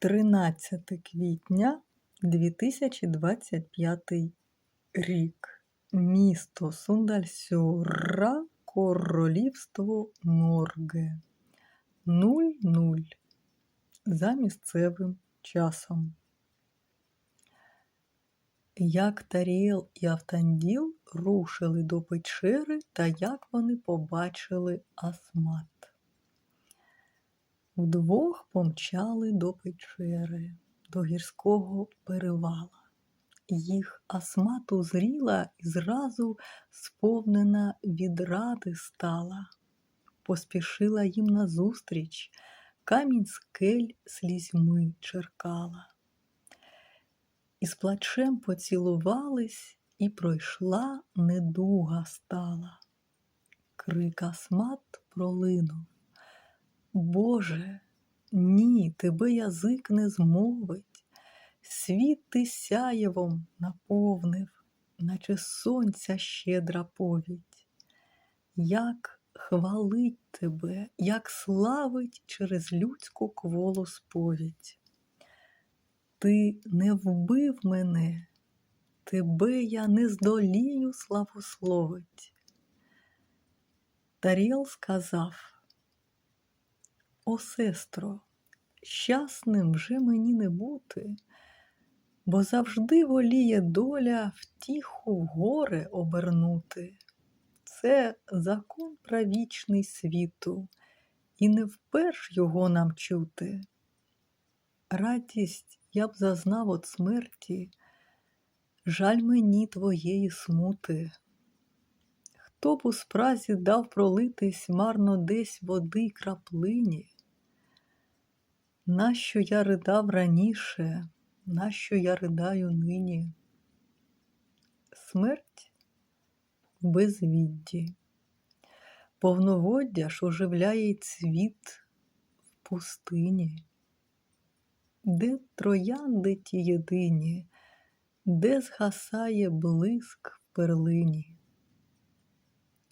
13 квітня 2025 рік. Місто Сундальсьора, Королівство Норге. 00 за місцевим часом. Як Таріел і Автанділ рушили до печери та як вони побачили Асмат. Вдвох помчали до печери, до гірського перевала. Їх Асмат узріла і зразу сповнена відради стала, поспішила їм назустріч, камінь скель слізьми черкала. І з плачем поцілувались, і пройшла недуга стала. Крик Асмат пролинув. Боже, ні, тебе язик не змовить, світ ти сяєвом наповнив, наче сонця щедра повідь. Як хвалить тебе, як славить через людську кволу сповідь. Ти не вбив мене, тебе я не здолію славословить. Таріл сказав. О, сестро, щасним вже мені не бути, бо завжди воліє доля втіху в горе обернути. Це закон правічний світу, і не вперш його нам чути. Радість я б зазнав от смерті, жаль мені твоєї смути. Хто б у спразі дав пролитись марно десь води краплині? Нащо я ридав раніше, нащо я ридаю нині? Смерть в безвідді, повноводдя ж оживляє й цвіт в пустині, де троянди ті єдині, де згасає блиск в перлині.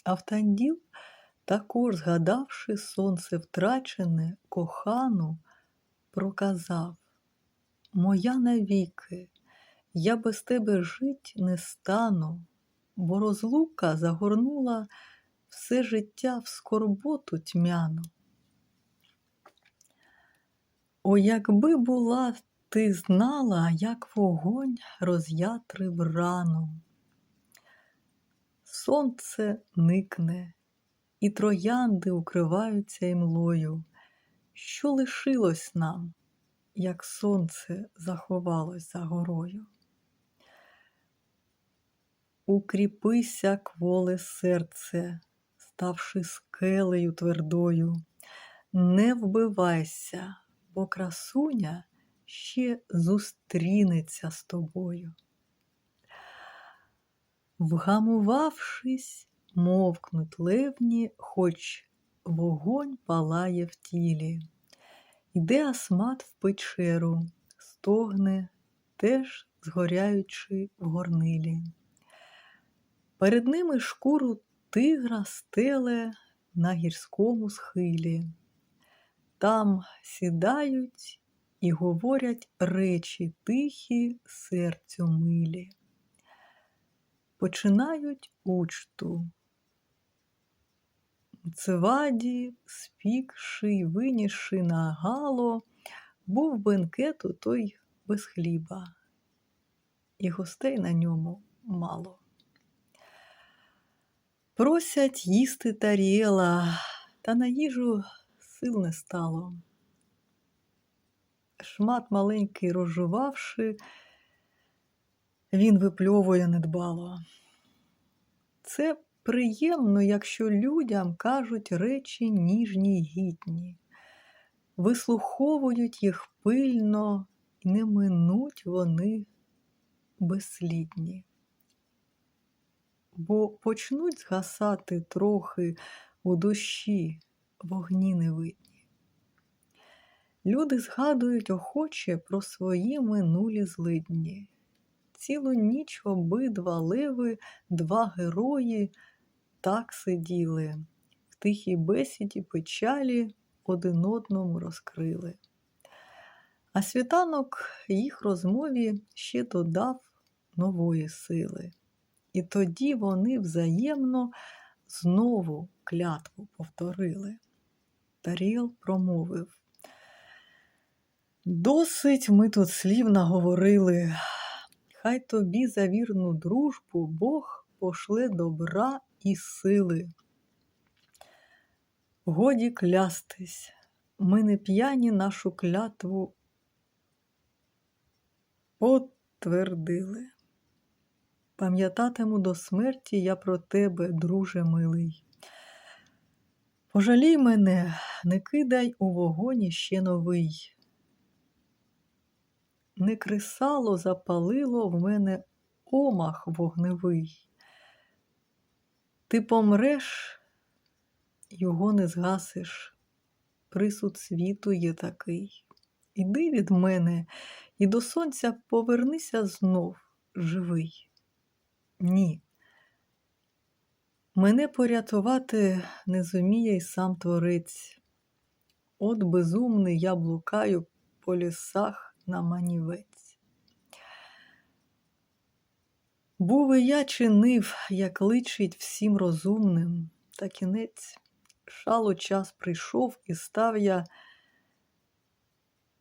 Автанділ, також згадавши сонце втрачене, кохану, проказав Моя навіки, я без тебе жить не стану, бо розлука загорнула все життя в скорботу тьмяну. О, якби була ти знала, як вогонь роз'ятрив рану. Сонце никне, і троянди укриваються імлою. Що лишилось нам, як сонце заховалось за горою? Укріпися, кволе серце, ставши скелею твердою, не вбивайся, бо красуня ще зустрінеться з тобою. Вгамувавшись, мовкнуть левні, хоч вогонь палає в тілі. Йде асмат в печеру, стогне, теж згоряючи в горнилі. Перед ними шкуру тигра стеле на гірському схилі. Там сідають і говорять речі тихі серцю милі. Починають учту. Цеваді, спікши й винісши на гало, був бенкету той без хліба, і гостей на ньому мало. Просять їсти таріла, та на їжу сил не стало. Шмат маленький розжувавши, він випльовує недбало. Це приємно, якщо людям кажуть речі ніжні й гідні, вислуховують їх пильно і не минуть вони безслідні. Бо почнуть згасати трохи у душі вогні невидні. Люди згадують охоче про свої минулі злидні. Цілу ніч обидва леви, два герої так сиділи, в тихій бесіді печалі один одному розкрили. А світанок їх розмові ще додав нової сили. І тоді вони взаємно знову клятву повторили. Таріл промовив. Досить ми тут слів наговорили. Хай тобі за вірну дружбу Бог пошле добра і сили. Годі клястись, ми не п'яні нашу клятву потвердили. Пам'ятатиму до смерті я про тебе, друже милий. Пожалій мене, не кидай у вогоні ще новий. Не кресало запалило в мене омах вогневий. Ти помреш, його не згасиш. Присуд світу є такий. Іди від мене і до сонця повернися знов живий. Ні. Мене порятувати не зуміє й сам творець. От безумний я блукаю по лісах на манівець. Був і я чинив, як личить всім розумним, та кінець шало час прийшов і став я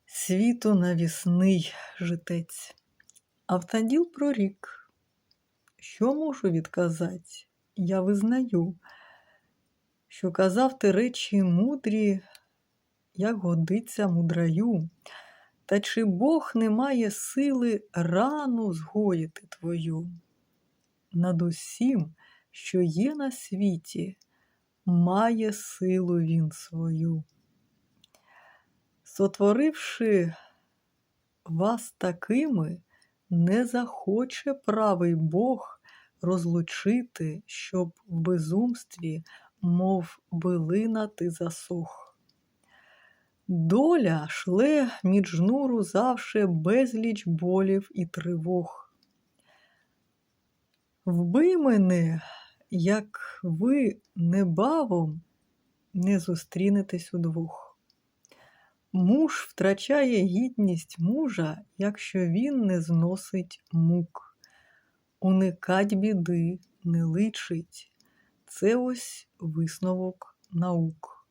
світу навісний житець. Автанділ прорік. Що можу відказати? Я визнаю, що казав ти речі мудрі, як годиться мудраю, та чи Бог не має сили рану згоїти твою? Над усім, що є на світі, має силу він свою. Сотворивши вас такими, не захоче правий Бог розлучити, щоб в безумстві, мов билина ти засох. Доля шле між жнуру завше безліч болів і тривог. Вбий мене, як ви небавом не зустрінетесь удвох. Муж втрачає гідність мужа, якщо він не зносить мук. Уникать біди не личить. Це ось висновок наук.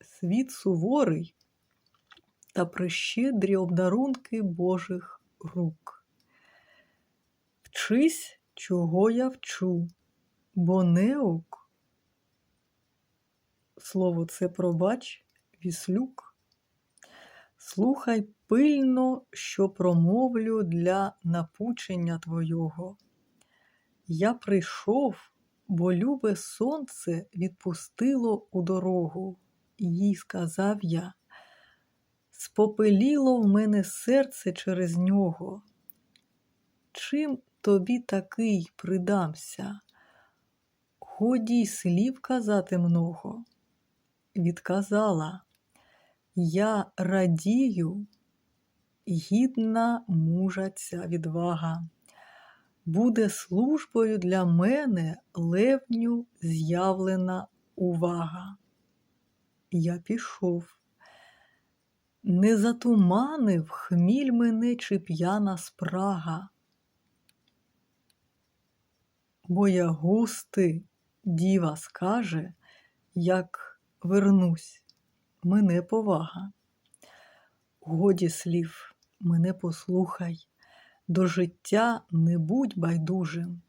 Світ суворий та прищедрі обдарунки Божих рук. Вчись, чого я вчу, бо неук, слово це пробач, віслюк. Слухай пильно, що промовлю для напучення твого. Я прийшов, бо любе сонце відпустило у дорогу, їй сказав я. Спопеліло в мене серце через нього. Чим тобі такий придамся? Годі й слів казати много. Відказала, я радію, гідна мужа ця відвага. Буде службою для мене левню з'явлена увага. Я пішов. Не затуманив хміль мене чи п'яна спрага. Бо я густи, діва скаже, як вернусь, мене повага. Годі слів, мене послухай, до життя не будь байдужим,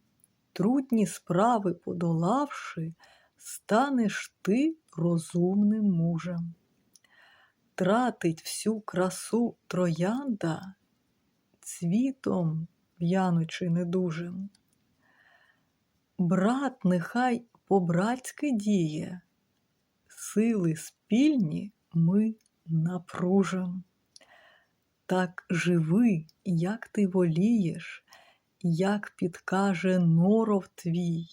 трудні справи подолавши, станеш ти розумним мужем. Тратить всю красу троянда цвітом в'янучи недужим. Брат нехай по-братськи діє, сили спільні ми напружим. Так живи, як ти волієш, як підкаже норов твій.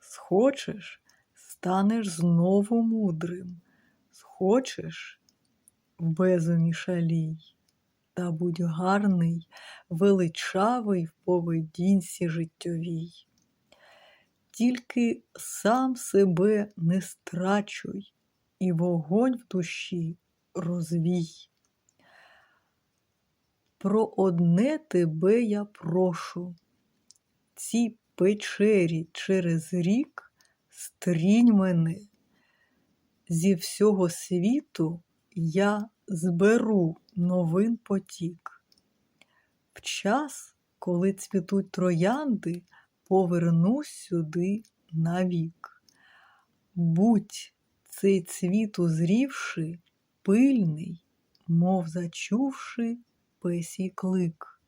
Схочеш, станеш знову мудрим, схочеш в безумі шалій, та будь гарний, величавий в поведінці життєвій. Тільки сам себе не страчуй і вогонь в душі розвій. про одне тебе я прошу. Ці печері через рік стрінь мене. Зі всього світу я зберу новин потік. В час, коли цвітуть троянди, повернусь сюди навік. Будь цей цвіт узрівши, пильний, мов зачувши песій клик.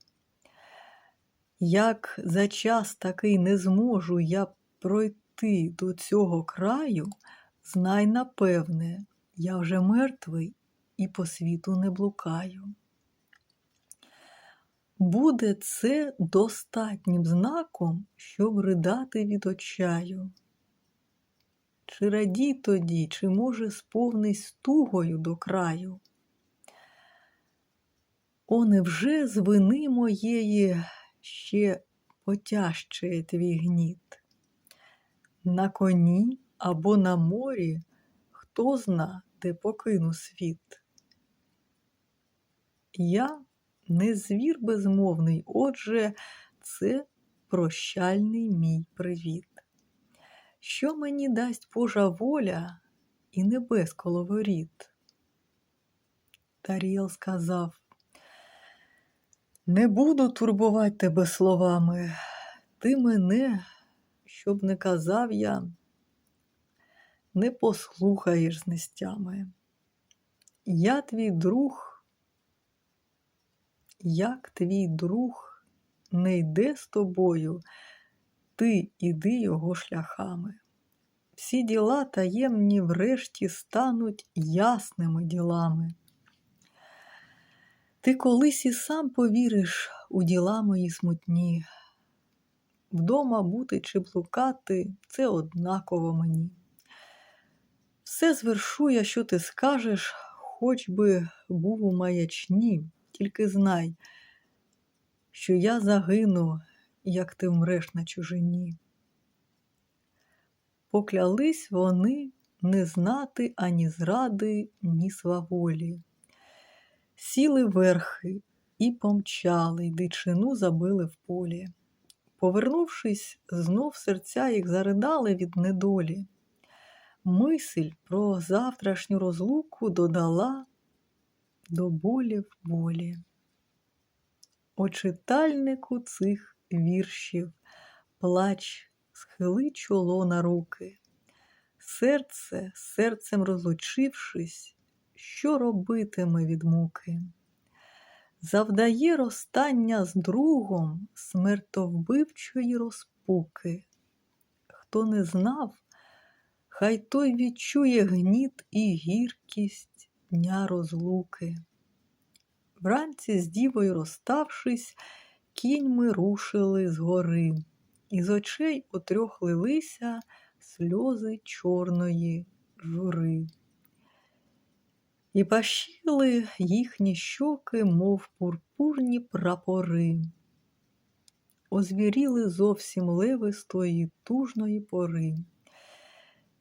Як за час такий не зможу я пройти до цього краю, знай напевне, я вже мертвий і по світу не блукаю. Буде це достатнім знаком, щоб ридати від очаю. Чи радій тоді, чи, може, сповнись тугою до краю? О, невже з вини моєї ще потяжчає твій гніт? На коні або на морі, хто зна, де покину світ? Я не звір безмовний, отже, це прощальний мій привіт. Що мені дасть Божа воля і небес коловоріт? Таріел сказав, не буду турбувати тебе словами, ти мене, щоб не казав я, не послухаєш з нестями. Я твій друг, як твій друг не йде з тобою, ти іди його шляхами. Всі діла таємні врешті стануть ясними ділами. Ти колись і сам повіриш у діла мої смутні. Вдома бути чи блукати це однаково мені. Все звершує, що ти скажеш, хоч би був у маячні, тільки знай, що я загину, як ти вмреш на чужині. Поклялись вони не знати ані зради, ні сваволі. Сіли верхи і помчали, дичину забили в полі. Повернувшись, знов серця їх заридали від недолі. Мисль про завтрашню розлуку додала до болі. О читальнику цих віршів плач схили чоло на руки. Серце, серцем розлучившись, що робитиме від муки? Завдає розстання з другом смертовбивчої розпуки. Хто не знав, хай той відчує гніт і гіркість дня розлуки. Вранці з дівою розставшись, кіньми рушили з гори, і з очей у лилися сльози чорної жури. І пащили їхні щоки, мов пурпурні прапори, озвіріли зовсім леви з тої тужної пори.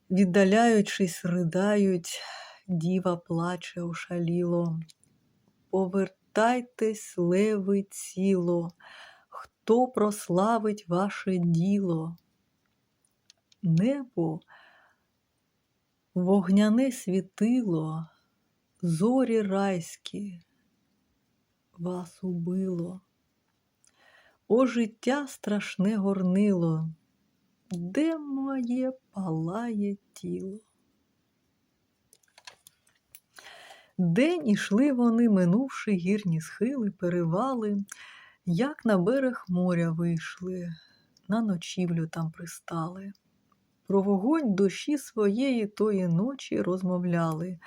Віддаляючись, ридають, діва плаче ошаліло. Повертайтесь, леви, ціло, хто прославить ваше діло. Небо вогняне світило, зорі райські вас убило. О життя страшне горнило, де моє палає тіло? День ішли вони, минувши гірні схили, перевали, як на берег моря вийшли, на ночівлю там пристали. Про вогонь душі своєї тої ночі розмовляли,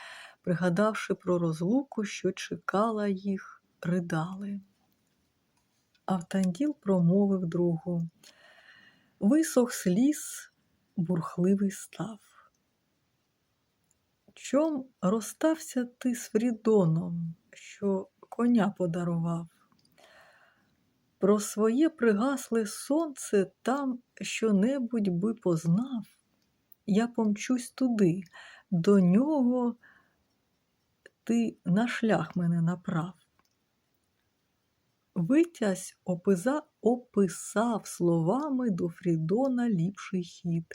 пригадавши про розлуку, що чекала їх, ридали. Автанділ промовив другу. Висох сліз, бурхливий став. Чом розстався ти з Фрідоном, що коня подарував? Про своє пригасле сонце там що-небудь би познав, я помчусь туди, до нього ти на шлях мене направ. Витязь опиза описав словами до Фрідона ліпший хід,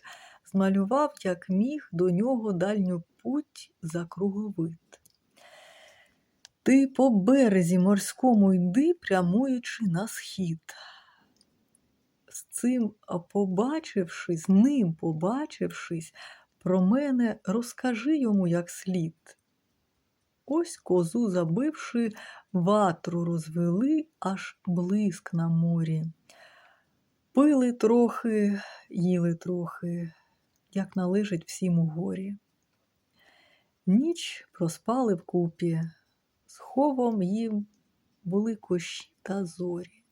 змалював, як міг, до нього дальню путь за круговид. Ти по березі морському йди, прямуючи на схід. З цим побачившись, ним побачившись, про мене розкажи йому як слід. Ось козу забивши, ватру розвели, аж блиск на морі. Пили трохи, їли трохи, як належить всім у горі. Ніч проспали вкупі, сховом їм були кощі та зорі.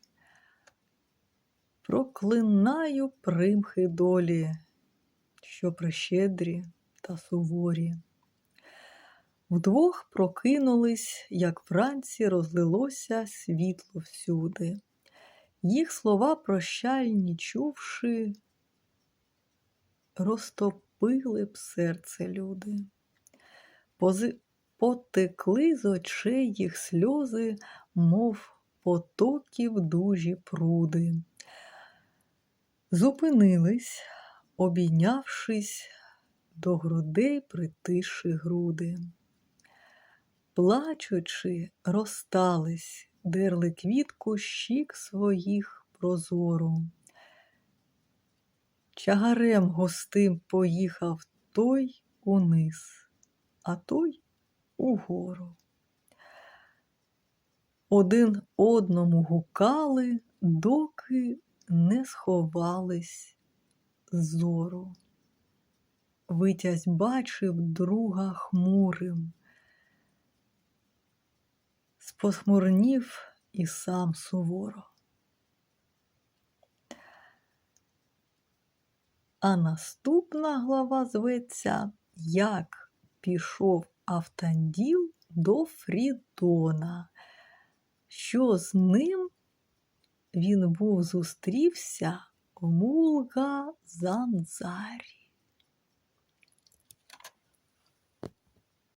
Проклинаю примхи долі, що прищедрі та суворі. Вдвох прокинулись, як вранці розлилося світло всюди. Їх слова прощальні чувши, розтопили б серце люди. Потекли з очей їх сльози, мов потоків дужі пруди. Зупинились, обійнявшись, до грудей притиши груди. Плачучи, розстались, дерли квітку щік своїх прозору. Чагарем густим поїхав той униз, а той угору. Один одному гукали, доки не сховались зору. Витязь бачив друга хмурим, спохмурнів і сам суворо. А наступна глава зветься Як пішов Автанділ до Фрідона, що з ним він був зустрівся в Мулга Занзарі.